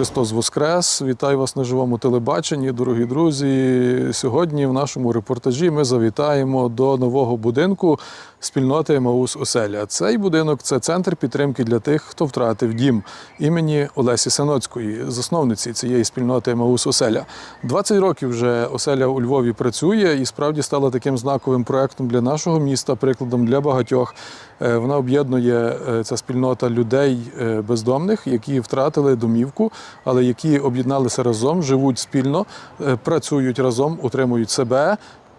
Христос Воскрес! Вітаю вас на живому телебаченні, дорогі друзі. Сьогодні в нашому репортажі ми завітаємо до нового будинку спільноти Маус Оселя. Цей будинок це центр підтримки для тих, хто втратив дім імені Олесі Синоцької, засновниці цієї спільноти Маус Оселя. 20 років вже оселя у Львові працює і справді стала таким знаковим проектом для нашого міста, прикладом для багатьох. Е, Вона об'єднує е, ця спільнота людей е, бездомних, які втратили домівку, але які об'єдналися разом, живуть спільно, працюють разом, утримують себе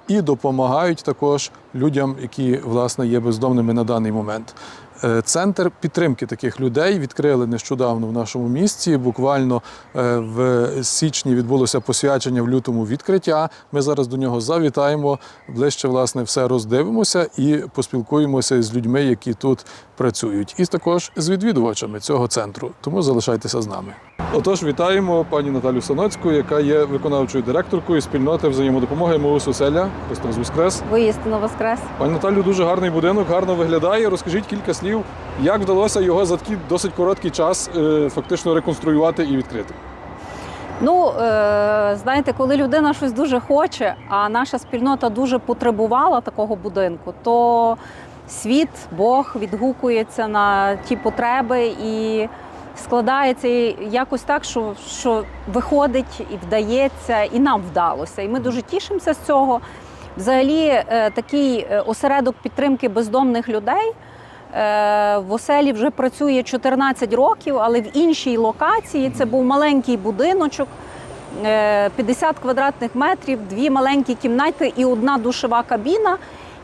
і допомагають також людям, які власне є бездомними на даний момент. Е, Центр підтримки таких людей відкрили нещодавно в нашому місті. Буквально е, в січні відбулося посвячення в лютому відкриття. Ми зараз до нього завітаємо, ближче власне все роздивимося і поспілкуємося з людьми, які тут працюють, і також з відвідувачами цього центру. Тому залишайтеся з нами. Отож, вітаємо пані Наталю Саноцьку, яка є виконавчою директоркою спільноти взаємодопомоги МОУС Оселя. Христос Воскрес. Воістину воскрес. Пані Наталю, дуже гарний будинок, гарно виглядає. Розкажіть кілька слів, як вдалося його за такий досить короткий час е, фактично реконструювати і відкрити. Ну е, знаєте, коли людина щось дуже хоче, а наша спільнота дуже потребувала такого будинку, то світ, Бог відгукується на ті потреби і складається якось так, що, що виходить і вдається, і нам вдалося. І ми дуже тішимося з цього. Взагалі, е, такий е, осередок підтримки бездомних людей. Е, В оселі вже працює 14 років, але в іншій локації це був маленький будиночок, е, 50 квадратних метрів, дві маленькі кімнати і одна душова кабіна.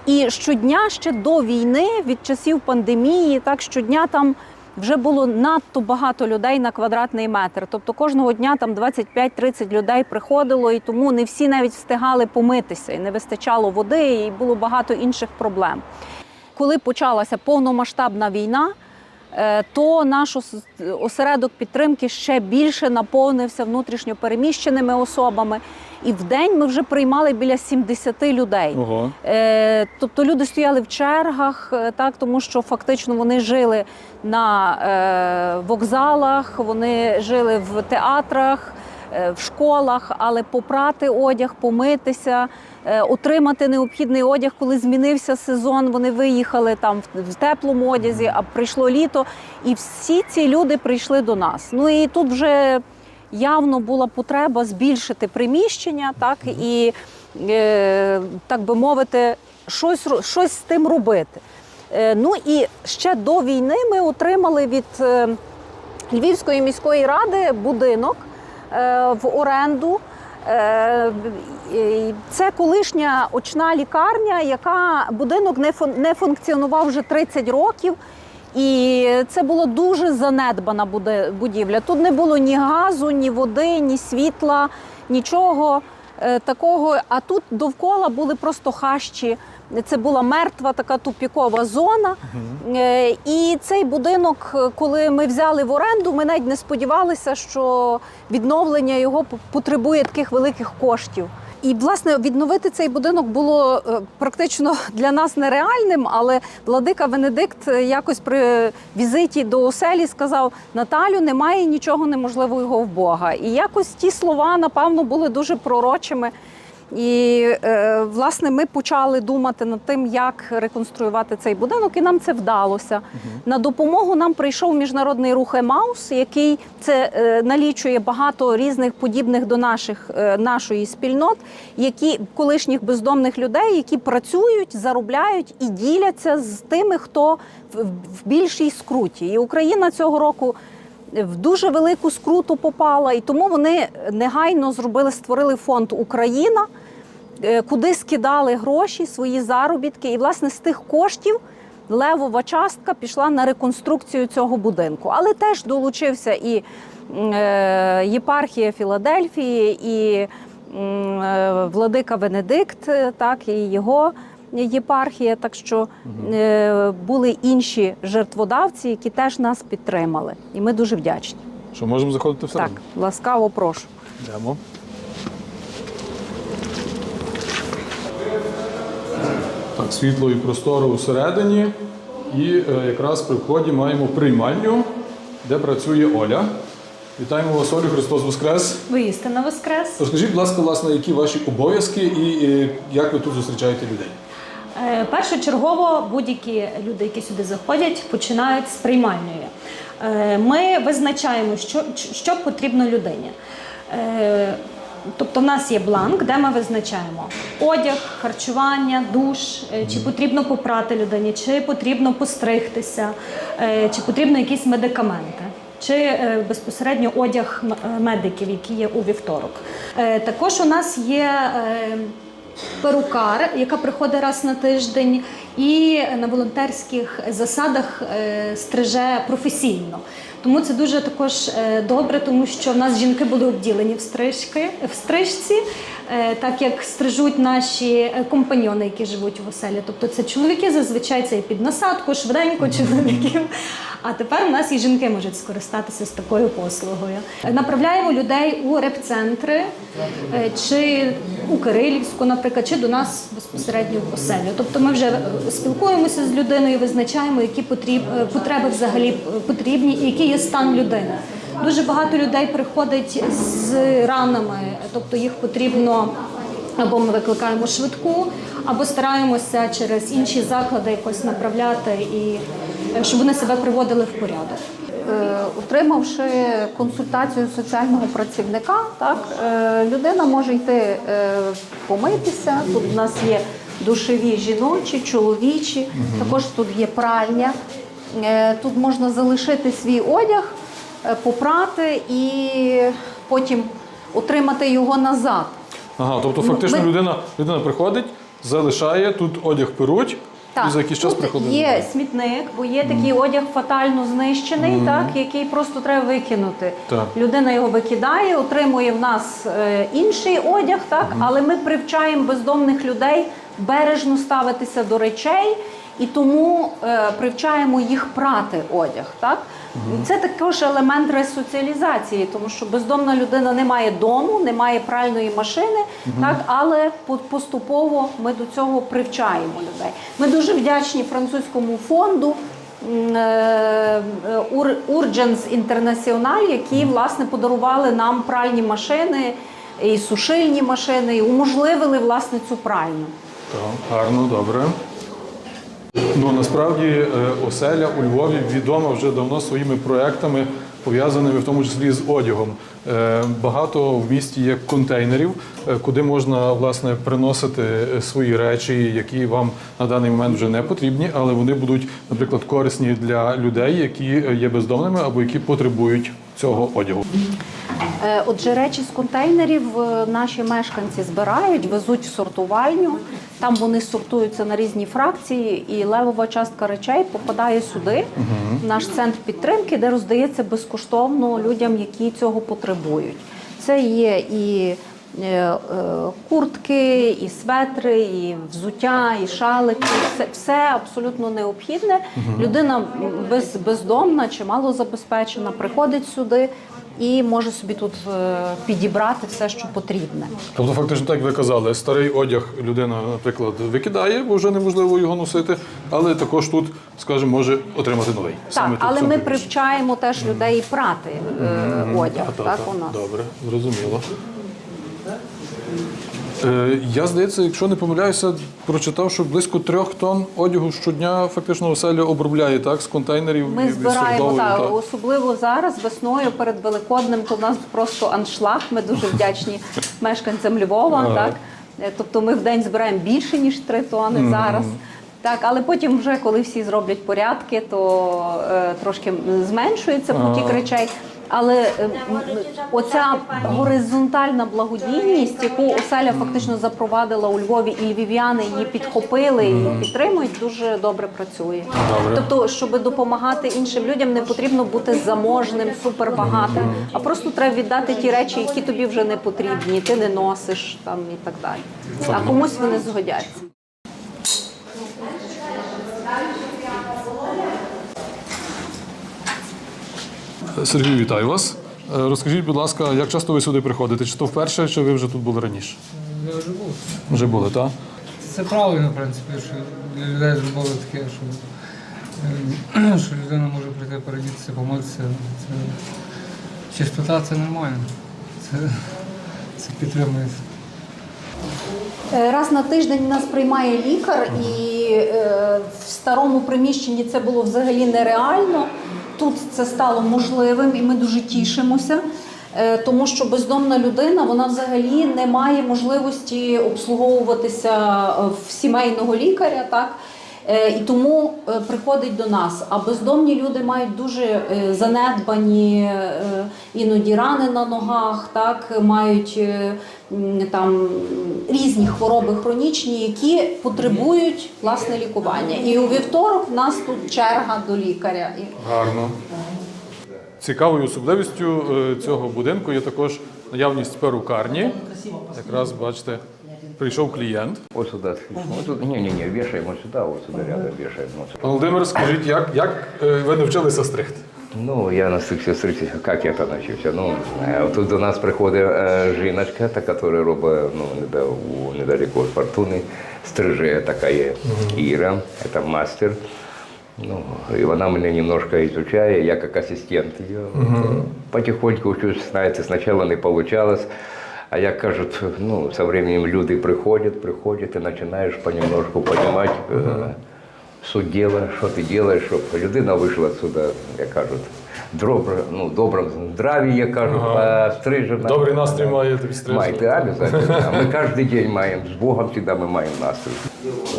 І щодня ще до війни, від часів пандемії, так щодня там вже було надто багато людей на квадратний метр. Тобто кожного дня там 25-30 людей приходило, і тому не всі навіть встигали помитися, і не вистачало води, і було багато інших проблем. Коли почалася повномасштабна війна, е, то наш осередок підтримки ще більше наповнився внутрішньо переміщеними особами. І в день ми вже приймали біля 70 людей. Ого. Е, Тобто люди стояли в чергах, е, так тому що фактично вони жили на е, вокзалах, вони жили в театрах, е, в школах, але попрати одяг, помитися, е, отримати необхідний одяг, коли змінився сезон. Вони виїхали там в- в теплому одязі, а прийшло літо. І всі ці люди прийшли до нас. Ну і тут вже явно була потреба збільшити приміщення, так і е, так би мовити, щось, щось з тим робити. Е, ну і ще до війни ми отримали від е, Львівської міської ради будинок в оренду. Це колишня очна лікарня, яка будинок не функціонував вже 30 років. І це була дуже занедбана будівля. Тут не було ні газу, ні води, ні світла, нічого е, такого. А тут довкола були просто хащі. Це була мертва така тупікова зона. Е, І цей будинок, е, коли ми взяли в оренду, ми навіть не сподівалися, що відновлення його потребує таких великих коштів. І власне відновити цей будинок було е, практично для нас нереальним, але владика Венедикт е, якось при візиті до оселі сказав: Наталю, немає нічого неможливого в Бога. І якось ті слова, напевно, були дуже пророчими. І е, власне ми почали думати над тим, як реконструювати цей будинок, і нам це вдалося. На допомогу нам прийшов міжнародний рух Емаус, який це е, налічує багато різних подібних до наших е, нашої спільнот, які колишніх бездомних людей, які працюють, заробляють і діляться з тими, хто в, більшій скруті. І Україна цього року в дуже велику скруту попала, і тому вони негайно зробили, створили фонд Україна, куди скидали гроші, свої заробітки. І власне з тих коштів левова частка пішла на реконструкцію цього будинку. Але теж долучився і е, єпархія Філадельфії, і е, владика Венедикт, е, так і його єпархія. Так що е, були інші жертводавці, які теж нас підтримали. І ми дуже вдячні. Що можемо заходити Так, ласкаво прошу. Йдемо. Світло і просторо усередині. І е, якраз при вході маємо приймальню, де працює Оля. Вітаємо вас, Олю, Христос Воскрес. Воістина воскрес. Розкажіть, будь ласка, власне, які ваші обов'язки і е, як ви тут зустрічаєте людей? Е, Першочергово будь-які люди, які сюди заходять, починають з приймальної. Ми визначаємо, що, що потрібно людині. Тобто в нас є бланк, де ми визначаємо одяг, харчування, душ, е, чи потрібно попрати людині, чи потрібно постригтися, е, чи потрібно якісь медикаменти, чи е, безпосередньо одяг медиків, які є у вівторок. Також у нас є перукар, яка приходить раз на тиждень, і на волонтерських засадах стриже професійно. Тому це дуже також е, добре, тому що в нас жінки були обділені в стрижки в стрижці, е, так як стрижуть наші е, компаньони, які живуть в оселі. Тобто це чоловіки, зазвичай це і під насадку, швиденько чоловіків. А тепер у нас і жінки можуть скористатися з такою послугою. Направляємо людей у репцентри чи у Кирилівську, наприклад, чи до нас безпосередньо в оселю. Тобто ми вже спілкуємося з людиною, визначаємо, які потреби взагалі потрібні і який є стан людини. Дуже багато людей приходить з ранами, тобто їх потрібно або ми викликаємо швидку, або стараємося через інші заклади якось направляти і е, щоб вони себе приводили в порядок. Е, Отримавши консультацію соціального працівника, так е, людина може йти е, помитися. Тут в нас є душові жіночі, чоловічі, також тут є пральня. Е, Тут можна залишити свій одяг, е, попрати і потім отримати його назад. Ага, тобто Ну, фактично ми- людина, людина приходить, залишає, тут одяг перуть, і за якийсь час тут приходить. є смітник, бо є такий одяг фатально знищений, так який просто треба викинути. Так. Людина його викидає, отримує в нас е, інший одяг, так але ми привчаємо бездомних людей бережно ставитися до речей. І тому е, привчаємо їх прати одяг. Так? Це також елемент ресоціалізації, тому що бездомна людина не має дому, не має пральної машини, так? але поступово ми до цього привчаємо людей. Ми дуже вдячні французькому фонду. е, е, Urgence International, які власне подарували нам пральні машини і сушильні машини, і уможливили власне цю пральню. Так, гарно, добре. Ну насправді е, оселя у Львові відома вже давно своїми проектами, пов'язаними в тому числі з одягом. Е, Багато в місті є контейнерів, е, куди можна власне приносити свої речі, які вам на даний момент вже не потрібні, але вони будуть, наприклад, корисні для людей, які є бездомними або які потребують цього одягу. Отже, речі з контейнерів наші мешканці збирають, везуть в сортувальню. Там вони сортуються на різні фракції, і левова частка речей попадає сюди, в наш центр підтримки, де роздається безкоштовно людям, які цього потребують. Це є і е, е, куртки, і светри, і взуття, і шалики. Все, все абсолютно необхідне. Людина без, бездомна чи малозабезпечена приходить сюди і може собі тут е, підібрати все, що потрібне. Тобто, фактично, так ви казали, старий одяг людина, наприклад, викидає, бо вже неможливо його носити, але також тут, скажімо, може отримати новий. Так, Саме тут але цьому ми привчаємо теж людей прати е, одяг. А, так, так, так, у нас. Добре, зрозуміло. Е, я, здається, якщо не помиляюся, прочитав, що близько трьох тонн одягу щодня фактично оселя обробляє так, з контейнерів. Ми і збираємо відсортовує, так, так. особливо зараз весною перед Великоднем. То у нас просто аншлаг. Ми дуже вдячні мешканцям Львова. Ага. Так Е, тобто ми в день збираємо більше ніж 3 тони зараз. Так, але потім, вже коли всі зроблять порядки, то е, трошки зменшується потік Ага. речей. Але е, оця горизонтальна благодійність, яку оселя фактично запровадила у Львові, і львів'яни її підхопили і підтримують, дуже добре працює. Тобто, щоб допомагати іншим людям, не потрібно бути заможним, супербагатим, а просто треба віддати ті речі, які тобі вже не потрібні, ти не носиш там і так далі. А комусь вони згодяться. Сергій, вітаю вас. Е, Розкажіть, будь ласка, як часто ви сюди приходите? Чи то вперше, чи ви вже тут були раніше? Я вже був. Вже були, так? Це правильно, в принципі, що для людей зробили таке, що, е, що людина може прийти передітися, помитися. Це чистота це нормально. Це, це підтримується. Е, Раз на тиждень нас приймає лікар, і е, в старому приміщенні це було взагалі нереально. Тут це стало можливим, і ми дуже тішимося. е, Тому що бездомна людина вона взагалі не має можливості обслуговуватися е, в сімейного лікаря, так і тому е, приходить до нас. А бездомні люди мають дуже е, занедбані е, іноді рани на ногах, так мають е, там різні хвороби хронічні, які потребують власне лікування. І у вівторок в нас тут черга до лікаря. Гарно. Цікавою особливістю е, цього будинку є також наявність перукарні. Якраз бачите, прийшов клієнт. Сюда. Вот тут, не-не-не, вешаем вот сюда, вот сюда рядом вешаем. Вот. сюда. Володимир, скажіть, як, як е, ви навчилися стригти? Ну, я настригся стригтися. Як я там навчився? Ну. Тут до нас приходить е, жіночка, та, яка робить ну, недалеко, від фортуни, стриже така є Іра, це мастер. Ну, і вона мене немножко изучає, я як асистент її. Потихоньку учусь, знаєте, спочатку не получалось. А як кажуть, ну, со временем люди приходять, приходять, і починаєш понемножку розуміти е, суть діла, що ти робиш, щоб людина вийшла сюди, як кажуть, добре, ну, добром здраві, як кажуть, пострижена. Добрий настрій має тобі стрижти. Маєте. А Ми кожен день маємо, з Богом завжди ми маємо настрій.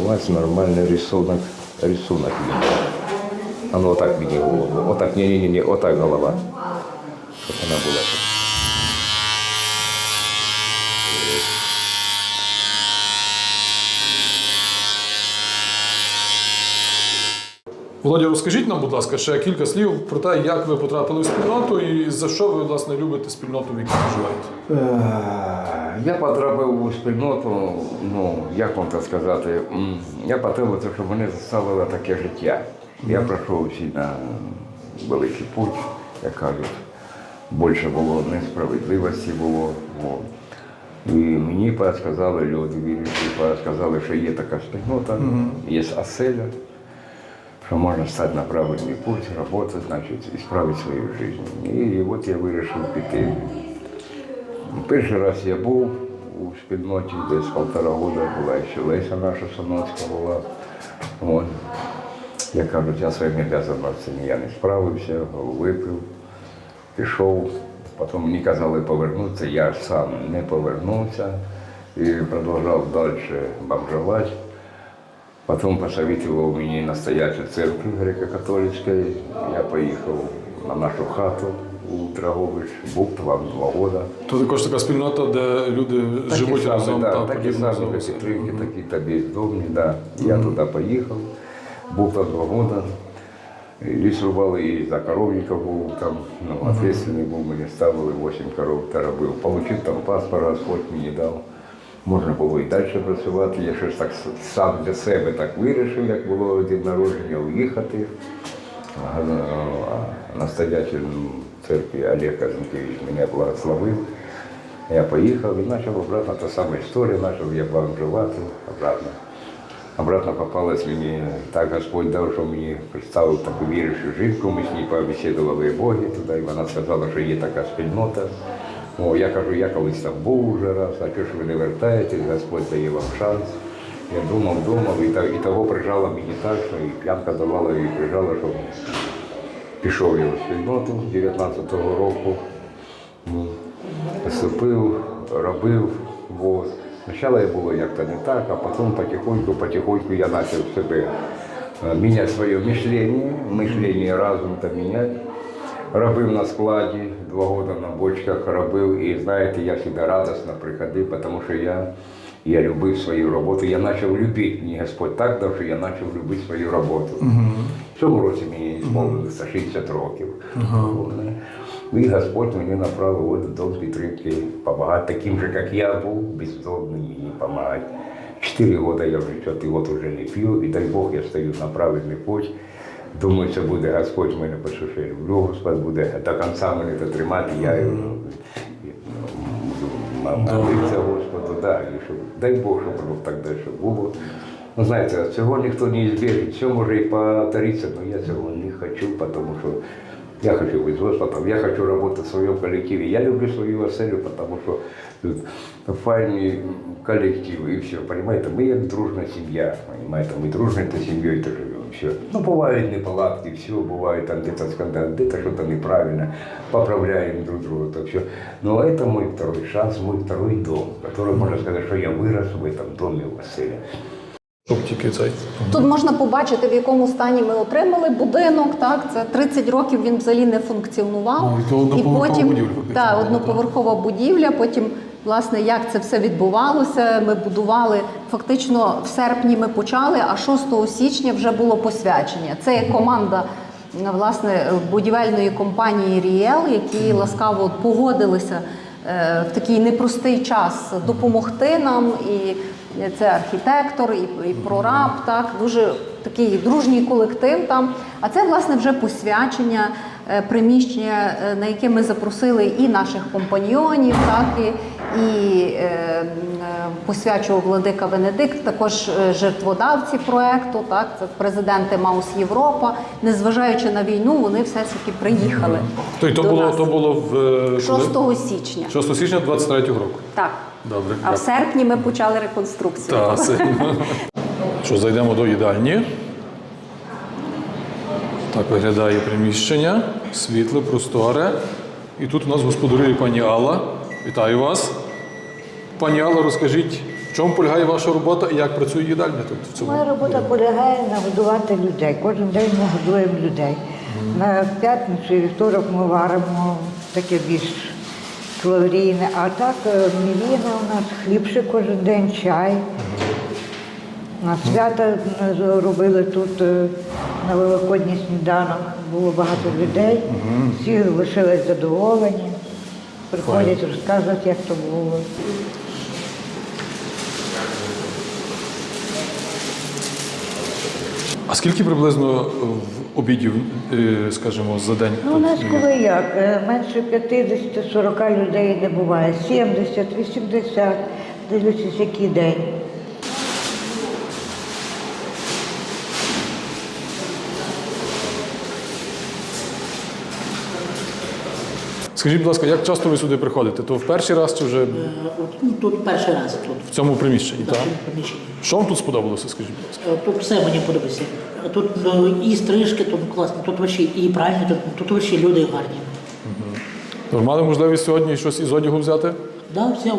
У вас нормальний рисунок, рисунок є. А ну отак мені голову. Отак, ні, ні, ні, ні, отак голова. Щоб вона була. Володя, розкажіть нам, будь ласка, ще кілька слів про те, як ви потрапили в спільноту і за що ви власне любите спільноту, в якій ви живете. Е, Я потрапив у спільноту, ну, як вам так сказати, я потрапив, тому що мене заставило таке життя. Я пройшов всі на великий путь, як кажуть. Більше було несправедливості було. І мені сказали люди, сказали, що є така спільнота, є оселя, що можна стати на правильний путь, працювати, значить, і справити свою життя. І от я вирішив піти. Перший раз я був у спільноті, десь полтора года була ще Леся наша Соноцька була. От. Як кажуть, я своїми обов'язками я не справився, випив, пішов. Потім мені казали повернутися, я сам не повернувся і продовжував далі бомжувати. Потом посоветовал мне настоятель церкви греко-католической. Я поехал на нашу хату у Драгович, був там два года. То також така спільнота, де люди живуть самі, разом да, та такі самі все. підтримки, такі та бездомні, да. Я туди поїхав, був там два года. Ліс рубали і за коровників був там, ну, ответственний був, мені ставили 8 коров та робив. Получив там паспорт, Господь мені дав. Можна було і далі працювати. Я щось так сам для себе так вирішив, як було день народження, уїхати. А, а Настоятель церкви Олег Казанкевич мене благословив. Я поїхав і почав обратно та сама історія, почав я бомжувати обратно. Обратно попалась мені, так Господь дав, що мені представив таку віруючу жінку, ми з нею побесідували о Богі туди, і вона сказала, що є така спільнота. О, я кажу, я колись там був уже раз, а чого ж ви не вертаєтесь, Господь дає вам шанс. Я думав, думав, і, та- і того прижала мені так, що і клямка давала, і прижала, що пішов я у спільноту 19-го року. Поступив, робив. Вот. Спочатку я було як-то не так, а потім потихоньку, потихоньку я почав себе е, міняти своє мишлення, мишлення разум та міняти. Робив на складі, два роки на бочках робив, і знаєте, я завжди радісно приходив, тому що я, я любив свою роботу. Я почав любити, мені Господь так дав, що я почав любити свою роботу. В цьому році мені сповнилося 60 років. І Господь мені направив от дом підтримки, допомагати таким же, як я був, бездомним мені допомагати. Чотири роки я вже чотири роки вже не п'ю, і дай Бог я стою на правильний путь. Думаю, це буде Господь мене почув, що я люблю, Господь буде до кінця мене дотримати, я його буду молитися Господу, да, і щоб, дай Бог, щоб воно так далі було. Ну, знаєте, цього ніхто не збіжить, все може і повторитися, але я цього не хочу, тому що Я хочу быть взрослым, я хочу работать в своем коллективе. Я люблю свою оселю, потому что тут файный коллектив и все, понимаете? Мы как дружная семья, понимаете? Мы дружно этой семьей-то живем, все. Ну, бывают неполадки, все, бывает там где-то скандал, где-то что-то неправильно, поправляем друг друга, так все. Но это мой второй шанс, мой второй дом, который, можно сказать, что я вырос в этом доме в оселе. Щоб тільки цей. Тут можна побачити, в якому стані ми отримали будинок. Так, це 30 років він взагалі не функціонував. Ну, і то одноповерхова потім будівля фактично так, була, одноповерхова будівля. Потім, власне, як це все відбувалося, ми будували фактично в серпні. Ми почали, а 6 січня вже було посвячення. Це є команда. Власне, будівельної компанії Ріел, які ласкаво погодилися е, в такий непростий час допомогти нам. І це архітектор, і, і прораб, так дуже такий дружній колектив там. А це власне вже посвячення приміщення, е, на яке ми запросили і наших компаньйонів, так і, і е, е, посвячував владика Венедикт, також е, жертводавці проекту, так це президенти Маус Європа. Незважаючи на війну, вони все ж таки приїхали. То, й то до було, нас. то було в е, коли? 6 січня. 6 січня 23 року. Так. Добре. А в серпні ми почали реконструкцію. Так. Що, зайдемо до їдальні. Так виглядає приміщення, світле, просторе. І тут у нас господарює пані Алла. Вітаю вас. Пані Алла, розкажіть, в чому полягає ваша робота і як працює їдальня тут в цьому? Моя робота полягає нагодувати людей. Кожен день ми годуємо людей. На п'ятницю і вівторок ми варимо таке більш калорійне. А так е, мівіна у нас хлібше кожен день, чай. На свята е, робили тут е, на великодній сніданок. Було багато людей. Всі лишились задоволені. Приходять розказувати, як то було. А скільки приблизно обідів, е, скажімо, за день? Ну, у нас коли як? Менше 50-40 людей не буває. 70, 80, дивлячись, який день. Скажіть, будь ласка, як часто ви сюди приходите? То в перший раз чи вже ну, Тут перший раз тут, в цьому приміщенні? Так? нашому приміщенні. Що вам тут сподобалося, скажіть, будь ласка? Е, Тут все мені подобається. Тут ну, і стрижки, тут класно, тут вообще і пральні, тут, тут вообще люди гарні. Ви мали можливість сьогодні щось із одягу взяти? Да, все на,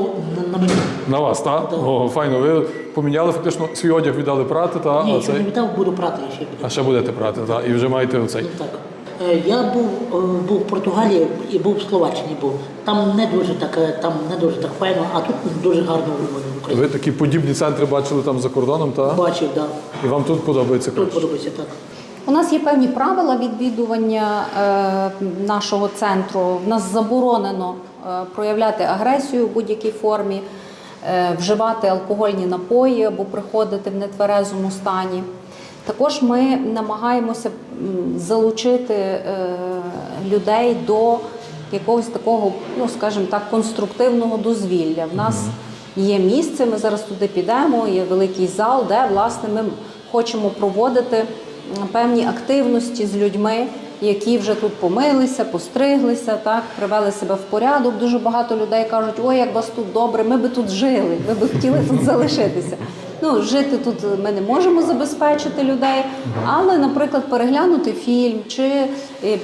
на мені. На вас, так? О, файно. Ви поміняли фактично свій одяг віддали прати, та, Ні, а, якщо не цей... віддав, буду прати ще. а ще будете прати, та, і вже маєте оцей. Ну, так. Е, Я був, е, був в Португалії і був в Словаччині. Був. Там не дуже так, е, там не дуже так файно, а тут дуже гарно в Україні. Ви такі подібні центри бачили там за кордоном, та? Бачив, да. І вам тут подобається Тут подобається так. У нас є певні правила відвідування е, нашого центру. В нас заборонено е, проявляти агресію в будь-якій формі, е, вживати алкогольні напої або приходити в нетверезому стані. Також ми намагаємося залучити е, людей до якогось такого, ну скажімо так, конструктивного дозвілля. В нас є місце, ми зараз туди підемо, є великий зал, де власне ми хочемо проводити певні активності з людьми, які вже тут помилися, постриглися, так привели себе в порядок. Дуже багато людей кажуть, ой, як вас тут добре, ми би тут жили, ми би хотіли тут залишитися. Ну, жити тут ми не можемо забезпечити людей, але, наприклад, переглянути фільм чи е,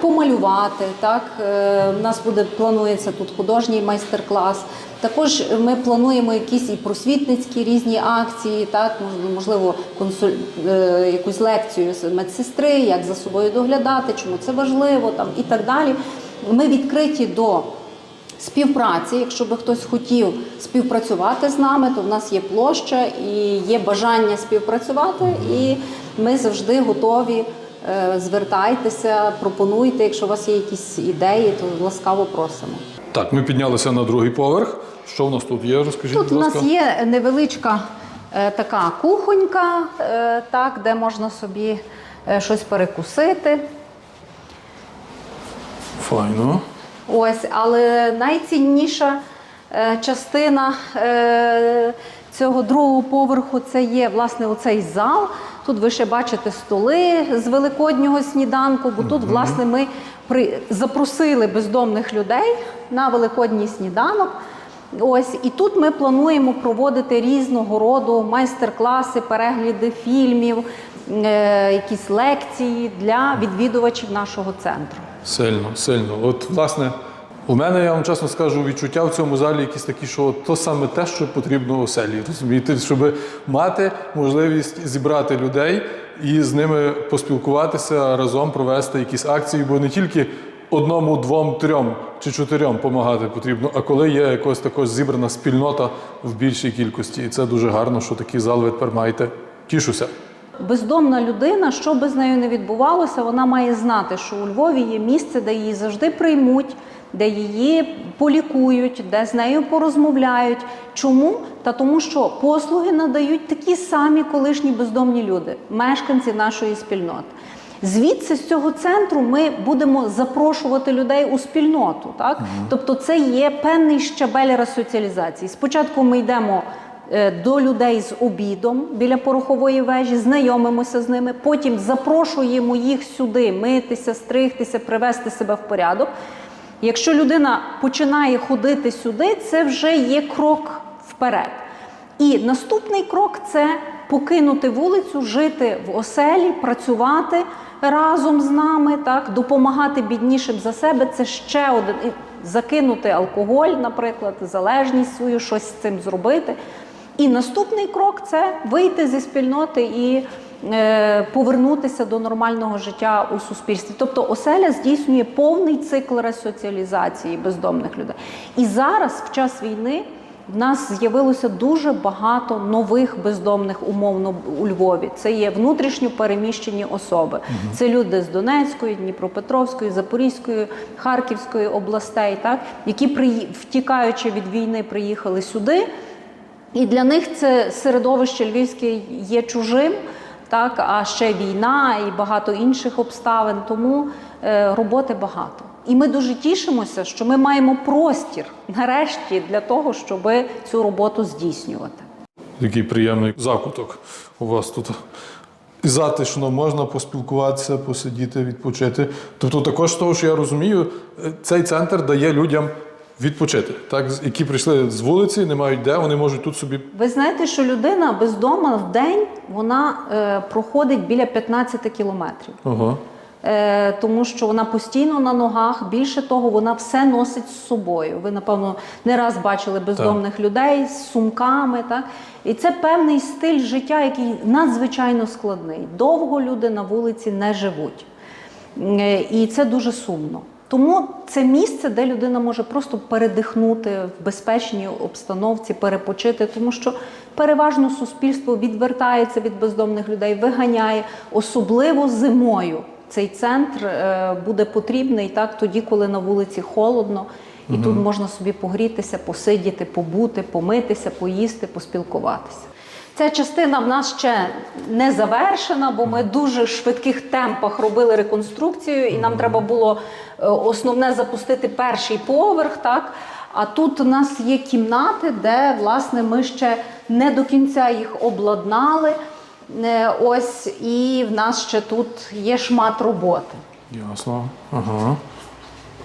помалювати. Так, Е, у нас буде планується тут художній майстер-клас. Також ми плануємо якісь і просвітницькі різні акції, так мож- можливо, консуль... е, якусь лекцію з медсестри, як за собою доглядати, чому це важливо, там і так далі. Ми відкриті до співпраці. Якщо би хтось хотів співпрацювати з нами, то в нас є площа і є бажання співпрацювати, і ми завжди готові. Е, Звертайтеся, пропонуйте. Якщо у вас є якісь ідеї, то ласкаво просимо. Так, ми піднялися на другий поверх. Що в нас тут є? Розкажіть, Тут будь у нас є невеличка е, така кухонька, е, так, де можна собі е, щось перекусити. Файно. Ось, але найцінніша е, частина е, цього другого поверху це є власне оцей зал. Тут ви ще бачите столи з великоднього сніданку, бо тут, власне, ми при... запросили бездомних людей на великодній сніданок. Ось і тут ми плануємо проводити різного роду майстер-класи, перегляди фільмів, е, якісь лекції для відвідувачів нашого центру. Сильно, сильно. От, власне, у мене, я вам чесно скажу, відчуття в цьому залі якісь такі, що то саме те, що потрібно оселі. Розумієте, щоб мати можливість зібрати людей і з ними поспілкуватися, разом провести якісь акції, бо не тільки одному, двом, трьом чи чотирьом допомагати потрібно, а коли є якось також зібрана спільнота в більшій кількості. І це дуже гарно, що такий зал ви тепер маєте. Тішуся. Бездомна людина, що би з нею не відбувалося, вона має знати, що у Львові є місце, де її завжди приймуть, де її полікують, де з нею порозмовляють. Чому? Та тому, що послуги надають такі самі колишні бездомні люди, мешканці нашої спільноти. Звідси з цього центру ми будемо запрошувати людей у спільноту. Так? Тобто, це є певний щабель ресоціалізації. Спочатку ми йдемо до людей з обідом біля порохової вежі, знайомимося з ними, потім запрошуємо їх сюди митися, стригтися, привести себе в порядок. Якщо людина починає ходити сюди, це вже є крок вперед. І наступний крок це покинути вулицю, жити в оселі, працювати разом з нами, так, допомагати біднішим за себе. Це ще один закинути алкоголь, наприклад, залежність свою, щось з цим зробити. І наступний крок це вийти зі спільноти і е, повернутися до нормального життя у суспільстві. Тобто оселя здійснює повний цикл ресоціалізації бездомних людей. І зараз, в час війни, в нас з'явилося дуже багато нових бездомних умовно у Львові. Це є внутрішньо переміщені особи. Це люди з Донецької, Дніпропетровської, Запорізької, Харківської областей, так які приї- втікаючи від війни, приїхали сюди. І для них це середовище львівське є чужим, так, а ще війна і багато інших обставин, тому е, роботи багато. І ми дуже тішимося, що ми маємо простір нарешті для того, щоб цю роботу здійснювати. Який приємний закуток у вас тут. І затишно можна поспілкуватися, посидіти, відпочити. Тобто, також того, що я розумію, е, цей центр дає людям відпочити, так, які прийшли з вулиці, не мають де, вони можуть тут собі. Ви знаєте, що людина без дома в день вона е, проходить біля 15 кілометрів. Ага. Е, тому що вона постійно на ногах. Більше того, вона все носить з собою. Ви, напевно, не раз бачили бездомних людей з сумками. Так? І це певний стиль життя, який надзвичайно складний. Довго люди на вулиці не живуть. Е, І це дуже сумно. Тому це місце, де людина може просто передихнути в безпечній обстановці, перепочити, тому що переважно суспільство відвертається від бездомних людей, виганяє, особливо зимою. Цей центр е, буде потрібний так тоді, коли на вулиці холодно, і тут можна собі погрітися, посидіти, побути, помитися, поїсти, поспілкуватися. Ця частина в нас ще не завершена, бо ми дуже в швидких темпах робили реконструкцію, і нам треба було е, основне запустити перший поверх. Так? А тут у нас є кімнати, де власне ми ще не до кінця їх обладнали. Е, Ось і в нас ще тут є шмат роботи. Ясно. Ага.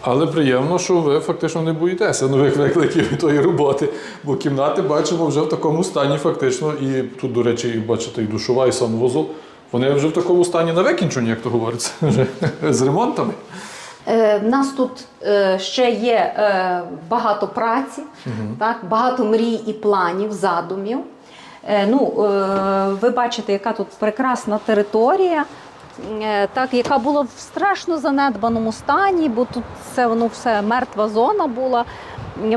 Але приємно, що ви фактично не боїтеся нових викликів і тої роботи, бо кімнати бачимо вже в такому стані, фактично, і тут, до речі, бачите, і душова, і санвузол. Вони вже в такому стані на викінченні, як то говориться, вже з ремонтами. Е, В нас тут е, ще є е, багато праці, так, багато мрій і планів, задумів. Ну, ви бачите, яка тут прекрасна територія, так, яка була в страшно занедбаному стані, бо тут це воно все мертва зона була.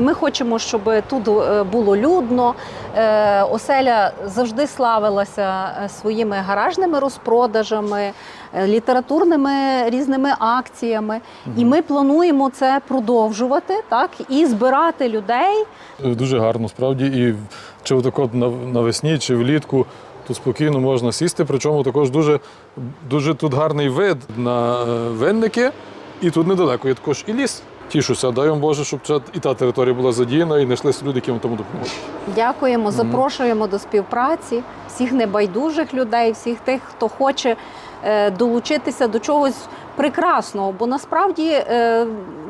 Ми хочемо, щоб тут е, було людно. Е, Оселя завжди славилася е, своїми гаражними розпродажами, е, літературними різними акціями. І ми плануємо це продовжувати так, і збирати людей. Дуже гарно, справді. І чи отак от навесні, чи влітку тут спокійно можна сісти. Причому також дуже, дуже тут гарний вид на винники, і тут недалеко є також і ліс. Тішуся, дай вам Боже, щоб ця- і та територія була задіяна, і знайшлися люди, які вам тому допоможуть. Дякуємо, запрошуємо до співпраці всіх небайдужих людей, всіх тих, хто хоче е, долучитися до чогось прекрасного. Бо насправді е,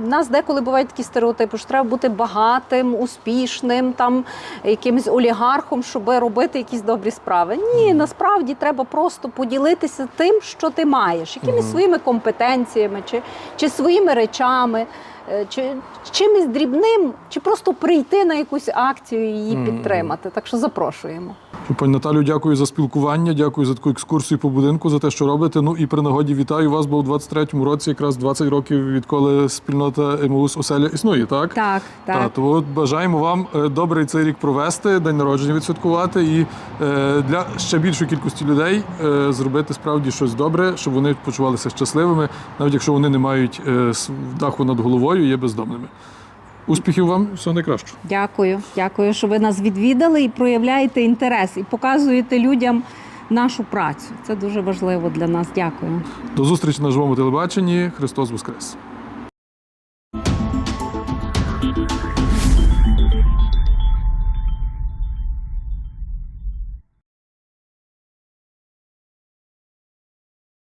в нас деколи бувають такі стереотипи, що треба бути багатим, успішним, там якимось олігархом, щоб робити якісь добрі справи. Ні, насправді треба просто поділитися тим, що ти маєш, якимись своїми компетенціями чи, чи своїми речами. е, Чи чимось дрібним, чи просто прийти на якусь акцію і її підтримати. Так що запрошуємо. Пані Наталю, дякую за спілкування, дякую за таку екскурсію по будинку, за те, що робите. Ну і при нагоді вітаю вас, бо у 23-му році якраз 20 років відколи спільнота МУС Оселя існує, так? Так, Та, то от бажаємо вам е, добрий цей рік провести, день народження відсвяткувати і е, для ще більшої кількості людей е, зробити справді щось добре, щоб вони почувалися щасливими, навіть якщо вони не мають е, даху над головою, є бездомними. Успіхів вам, все найкращого. Дякую, дякую, що ви нас відвідали і проявляєте інтерес і показуєте людям нашу працю. Це дуже важливо для нас. Дякую. До зустрічі на живому телебаченні. Христос Воскрес!